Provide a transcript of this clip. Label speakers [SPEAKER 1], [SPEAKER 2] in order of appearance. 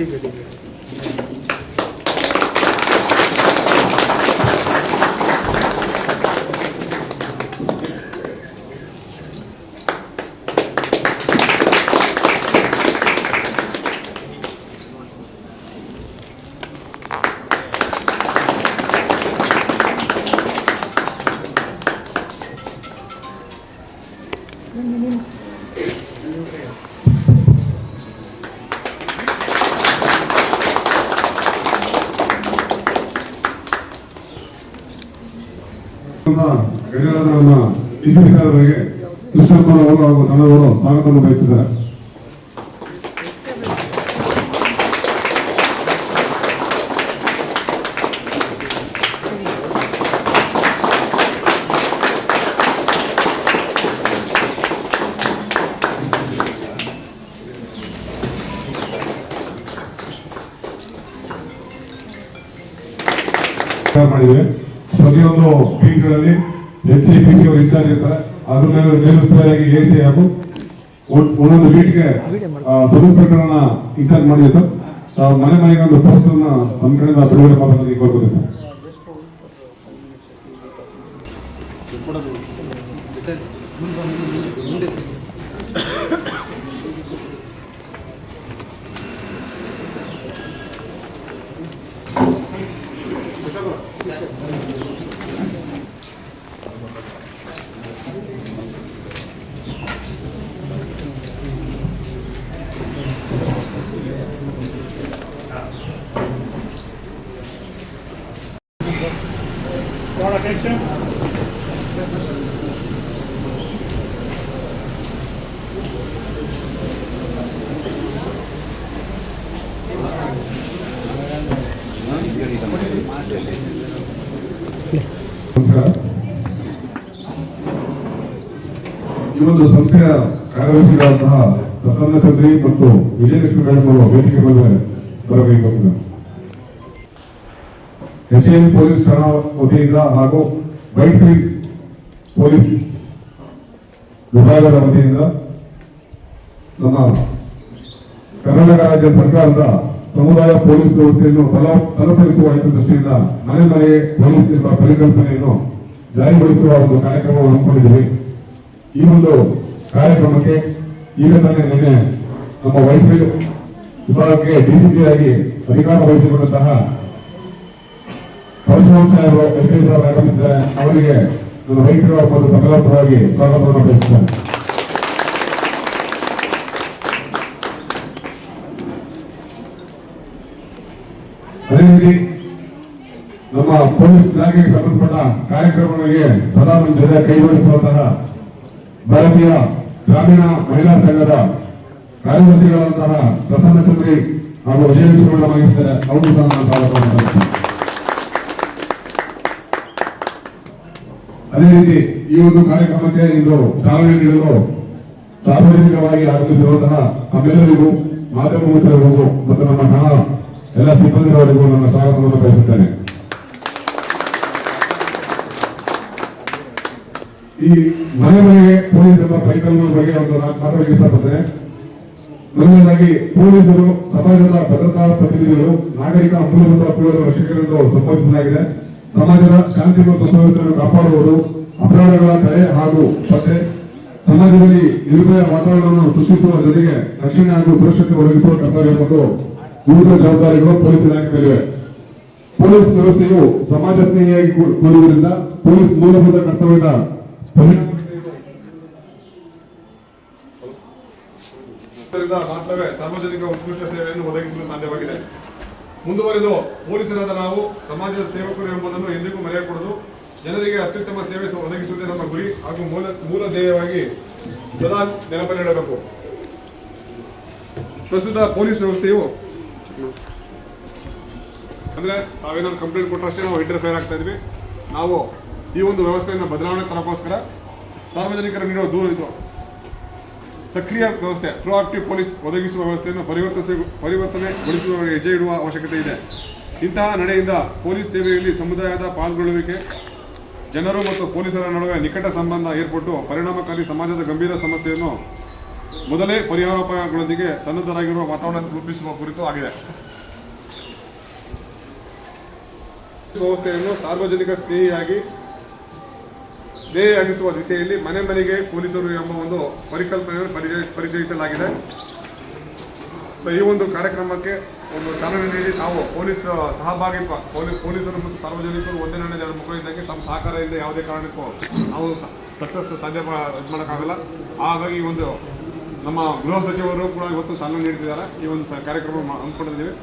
[SPEAKER 1] 谢谢、出
[SPEAKER 2] て。ನಮ್ಮ DCP sir ಅವರಿಗೆ ಕೃಷ್ಣಪ್ಪ ಅವರು ಹಾಗೂ ತಂಡದವರು ಸ್ವಾಗತವನ್ನು ಬಯಸಿದ್ದಾರೆ. ಮಾಡಿದ್ದೇವೆ ಪ್ರತಿಯೊಂದು ಬೀಟ್ಗಳಲ್ಲಿ ಎಚ್ ಸಿ ಪಿ ಸಿ ಅವರು ಇನ್ಚಾರ್ಜ್ ಇರ್ತಾರೆ. ಅದ್ರ ಮೇಲೆ ಮೇಲುಸ್ತುವಾರಿಯಾಗಿ ಎ ಸಿ ಹಾಗೂ ಒಂದೊಂದು ಬೀಟ್ಗೆ ಸಬ್ ಇನ್ಸ್ಪೆಕ್ಟರ್ ಅನ್ನ ಇನ್ಚಾರ್ಜ್ ಮಾಡಿದೆ ಸರ್. ಮನೆ ಮನೆಗೆ ಒಂದು ಪೋಸ್ಟರ್ನ ನಮ್ಮ ಕಡೆಯಿಂದ ಬಿಡುಗಡೆ ಮಾಡೋದಕ್ಕೆ ಕೋರ್ಬೋದು ಸರ್. ನಮಸ್ಕಾರ. ಈ ಒಂದು ಸಂಸ್ಥೆಯ ಕಾರ್ಯದರ್ಶಿಗಳಾದಂತಹ ಪ್ರಸನ್ನ ಚಂದ್ರಿ ಮತ್ತು ವಿಜಯಲಕ್ಷ್ಮಿ ಮೇಡಮ್ ಅವರು ವೇದಿಕೆ ಮೇಲೆ ಬರಬೇಕಾಗುತ್ತದೆ ಎಚ್ ಎನ್ ಪೊಲೀಸ್ ಠಾಣಾ ವತಿಯಿಂದ ಹಾಗೂ ವೈಟ್ ಪೊಲೀಸ್ ವಿಭಾಗದ ವತಿಯಿಂದ ನಮ್ಮ ಕರ್ನಾಟಕ ರಾಜ್ಯ ಸರ್ಕಾರದ ಸಮುದಾಯ ಪೊಲೀಸ್ ವ್ಯವಸ್ಥೆಯನ್ನು ಬಲ- ಬಲಪಡಿಸುವ ಹಿತದೃಷ್ಟಿಯಿಂದ ಮನೆ ಮನೆ ಪೊಲೀಸ್ ಎಂಬ ಪರಿಕಲ್ಪನೆಯನ್ನು ಜಾರಿಗೊಳಿಸುವ ಒಂದು ಕಾರ್ಯಕ್ರಮವನ್ನು ಹಮ್ಮಿಕೊಂಡಿದ್ದೀವಿ. ಈ ಒಂದು ಕಾರ್ಯಕ್ರಮಕ್ಕೆ ಈಗ ತಾನೇ ನಿನ್ನೆ ನಮ್ಮ ವೈಫೈ ವಿಭಾಗಕ್ಕೆ ಡಿಸಿಪಿ ಆಗಿ ಅಧಿಕಾರ ವಹಿಸಿಕೊಂಡಂತಹ ಪರಶುರಾಮ್ ಸಾಹೇಬರು ಅವರು ಆಗಮಿಸಿದ್ದಾರೆ ಅವರಿಗೆ ನನ್ನ ರೈತರ ಮತ್ತು ಪರವಾಗಿ ಸ್ವಾಗತವನ್ನು ಬಯಸುತ್ತೇನೆ ಅದೇ ರೀತಿ ನಮ್ಮ ಪೊಲೀಸ್ ಇಲಾಖೆಗೆ ಸಂಬಂಧಪಟ್ಟ ಕಾರ್ಯಕ್ರಮಗಳಿಗೆ ಸದಾ ನಮ್ಮ ಜೊತೆ ಕೈಗೊಳಿಸುವಂತಹ ಭಾರತೀಯ ಗ್ರಾಮೀಣ ಮಹಿಳಾ ಸಂಘದ ಕಾರ್ಯದರ್ಶಿಗಳಾದಂತಹ ಪ್ರಸನ್ನ ಚಂದ್ರಿ ಹಾಗೂ ವಿಜಯ ಆಗಿರ್ತಾರೆ. ಅವರು ಸಹ ನಾನು ಸ್ವಾಗತವನ್ನು ಅದೇ ರೀತಿ ಈ ಒಂದು ಕಾರ್ಯಕ್ರಮಕ್ಕೆ ಇಂದು ಚಾಲನೆ ನೀಡಲು ಸಾರ್ವಜನಿಕವಾಗಿ ಆಗಮಿಸಿರುವಂತಹ ನಮ್ಮೆಲ್ಲರಿಗೂ ಮಾಧ್ಯಮ ಮಿತ್ರರಿಗೂ ಮತ್ತು ನಮ್ಮ ಕಾಲ ಎಲ್ಲ ಸಿಬ್ಬಂದಿಯವರಿಗೂ ನನ್ನ ಸ್ವಾಗತವನ್ನು ಬಯಸುತ್ತೇನೆ. ಈ ಮನೆ ಮನೆಗೆ ಪೊಲೀಸ್ ಎಂಬ ಪರಿಕಲ್ಪನೆ ಬಗ್ಗೆ ಒಂದು ನಾನು ಮಾತಾಡಲಿಕ್ಕೆ ಇಷ್ಟಪಡ್ತೇನೆ ಮೊದಲನೇದಾಗಿ ಪೊಲೀಸರು ಸಮಾಜದ ಭದ್ರತಾ ಪ್ರತಿನಿಧಿಗಳು, ನಾಗರಿಕ ಮೂಲಭೂತ ಹಕ್ಕುಗಳನ್ನು ರಕ್ಷಕರೆಂದು ಸಂಬೋಧಿಸಲಾಗಿದೆ. ಸಮಾಜದ ಶಾಂತಿ ಮತ್ತು ಸುವ್ಯವಸ್ಥೆಯನ್ನು ಕಾಪಾಡುವುದು, ಅಪರಾಧಗಳ ತಡೆ ಹಾಗೂ ಪತ್ತೆ, ಸಮಾಜದಲ್ಲಿ ನಿರ್ಭಯ ವಾತಾವರಣವನ್ನು ಸೃಷ್ಟಿಸುವ ಜೊತೆಗೆ ರಕ್ಷಣೆ ಹಾಗೂ ಸುರಕ್ಷತೆ ಒದಗಿಸುವ ಕರ್ತವ್ಯ ಮತ್ತು ವಿವಿಧ ಜವಾಬ್ದಾರಿಗಳು ಪೊಲೀಸ್ ಇಲಾಖೆಗಳಿವೆ ಪೊಲೀಸ್ ವ್ಯವಸ್ಥೆಯು ಸಮಾಜ ಸ್ನೇಹಿಯಾಗಿ ಕೂಡುವುದರಿಂದ ಪೊಲೀಸ್ ಮೂಲಭೂತ ಕರ್ತವ್ಯದ ಮಾತ್ರವೇ ಸಾರ್ವಜನಿಕ ಉತ್ಕೃಷ್ಟ ಸೇವೆಯನ್ನು ಒದಗಿಸಲು ಸಾಧ್ಯವಾಗಿದೆ. ಮುಂದುವರೆದು ಪೊಲೀಸರಾದ ನಾವು ಸಮಾಜದ ಸೇವಕರು ಎಂಬುದನ್ನು ಎಂದಿಗೂ ಮರೆಯಕೂಡದು. ಜನರಿಗೆ ಅತ್ಯುತ್ತಮ ಸೇವೆ ಒದಗಿಸುವುದೇ ನಮ್ಮ ಗುರಿ ಹಾಗೂ ಮೂಲ ಮೂಲ ಧ್ಯೇಯವಾಗಿ ಸದಾ ನೆನಪಲ್ಲಿಡಬೇಕು ಪ್ರಸ್ತುತ ಪೊಲೀಸ್ ವ್ಯವಸ್ಥೆಯು ಅಂದ್ರೆ ನಾವೇನಾದ್ರು ಕಂಪ್ಲೇಂಟ್ ಕೊಟ್ಟಷ್ಟೇ ನಾವು ಇಂಟರ್ಫೇರ್ ಆಗ್ತಾ ಇದ್ವಿ. ನಾವು ಈ ಒಂದು ವ್ಯವಸ್ಥೆಯನ್ನು ಬದಲಾವಣೆ ತರಕೋಸ್ಕರ ಸಾರ್ವಜನಿಕರು ನೀಡುವ ದೂರ ಇದು. ಸಕ್ರಿಯ ವ್ಯವಸ್ಥೆ ಪ್ರೊಆಕ್ಟಿವ್ ಪೊಲೀಸ್ ಒದಗಿಸುವ ವ್ಯವಸ್ಥೆಯನ್ನು ಪರಿವರ್ತನೆ ಪರಿವರ್ತನೆಗೊಳಿಸುವ ಹೆಜ್ಜೆ ಇಡುವ ಅವಶ್ಯಕತೆ ಇದೆ. ಇಂತಹ ನಡೆಯಿಂದ ಪೊಲೀಸ್ ಸೇವೆಯಲ್ಲಿ ಸಮುದಾಯದ ಪಾಲ್ಗೊಳ್ಳುವಿಕೆ, ಜನರು ಮತ್ತು ಪೊಲೀಸರ ನಡುವೆ ನಿಕಟ ಸಂಬಂಧ ಏರ್ಪಟ್ಟು ಪರಿಣಾಮಕಾರಿ ಸಮಾಜದ ಗಂಭೀರ ಸಮಸ್ಯೆಯನ್ನು ಮೊದಲೇ ಪರಿಹಾರೋಪಾಯಗಳೊಂದಿಗೆ ಸನ್ನದ್ಧರಾಗಿರುವ ವಾತಾವರಣ ರೂಪಿಸುವ ಕುರಿತು ಆಗಿದೆ. ವ್ಯವಸ್ಥೆಯನ್ನು ಸಾರ್ವಜನಿಕ ಸ್ನೇಹಿಯಾಗಿ ಧ್ಯೇಯಾಗಿಸುವ ದಿಸೆಯಲ್ಲಿ ಮನೆ ಮನೆಗೆ ಪೊಲೀಸರು ಎಂಬ ಒಂದು ಪರಿಕಲ್ಪನೆಯನ್ನು ಪರಿಚಯ ಪರಿಚಯಿಸಲಾಗಿದೆ. ಸೊ ಈ ಒಂದು ಕಾರ್ಯಕ್ರಮಕ್ಕೆ ಒಂದು ಚಾಲನೆ ನೀಡಿ ನಾವು ಪೊಲೀಸ್ ಸಹಭಾಗಿತ್ವ ಪೊಲೀಸ್ ಪೊಲೀಸರು ಮತ್ತು ಸಾರ್ವಜನಿಕರು ಒಂದೇ ನಾಣ್ಯ ಎರಡು ಮಕ್ಕಳು ಇದ್ದಂಗೆ ತಮ್ಮ ಸಹಕಾರ ಇಲ್ಲದೆ ಯಾವುದೇ ಕಾರಣಕ್ಕೂ ನಾವು ಸಕ್ಸಸ್ ಸಾಧ್ಯ ಮಾಡೋಕ್ಕಾಗಲ್ಲ. ಹಾಗಾಗಿ ಒಂದು ನಮ್ಮ ಗೃಹ ಸಚಿವರು ಕೂಡ ಇವತ್ತು ಚಾಲನೆ ನೀಡ್ತಿದ್ದಾರೆ. ಈ ಒಂದು ಕಾರ್ಯಕ್ರಮ ಹಮ್ಮಿಕೊಂಡಿದ್ದೀವಿ.